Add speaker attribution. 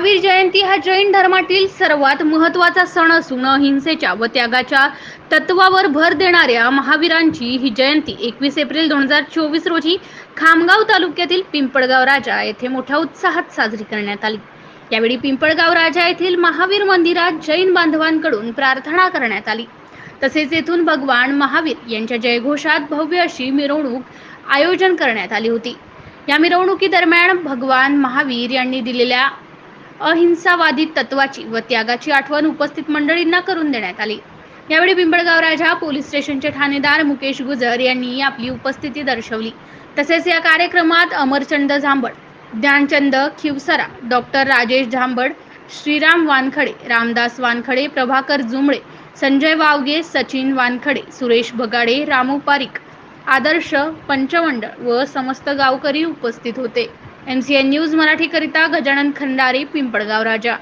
Speaker 1: महावीर जयंती हा जैन धर्मातील सर्वात महत्त्वाचा सण असून अहिंसेच्या व त्यागाच्या तत्वावर भर देणाऱ्या महावीरांची ही जयंती एकवीस एप्रिल दोन हजार चोवीस रोजी खामगाव तालुक्यातील पिंपळगाव राजा येथे मोठ्या उत्साहात साजरी करण्यात आली. यावेळी पिंपळगाव राजा येथील महावीर मंदिरात जैन बांधवांकडून प्रार्थना करण्यात आली. तसेच येथून भगवान महावीर यांच्या जयघोषात भव्य अशी मिरवणूक आयोजन करण्यात आली होती. या मिरवणुकीदरम्यान भगवान महावीर यांनी दिलेल्या अहिंसावादी तत्वाची व त्यागाची आठवण उपस्थित मंडळींना करून देण्यात आली. यावेळी पिंपळगाव राजा पोलीस स्टेशनचे ठाणेदार मुकेश गुजर यांनी आपली उपस्थिती दर्शवली. तसेच या कार्यक्रमात अमरचंद झांबड ध्यानचंद खिवसरा डॉक्टर राजेश झांबड श्रीराम वानखडे रामदास वानखडे प्रभाकर जुमळे संजय वावगे सचिन वानखडे सुरेश बगाडे रामू पारिक आदर्श पंचमंडळ व समस्त गावकरी उपस्थित होते. एम सी एन न्यूज मराठीकरिता गजानन खंडारी पिंपळगाव राजा.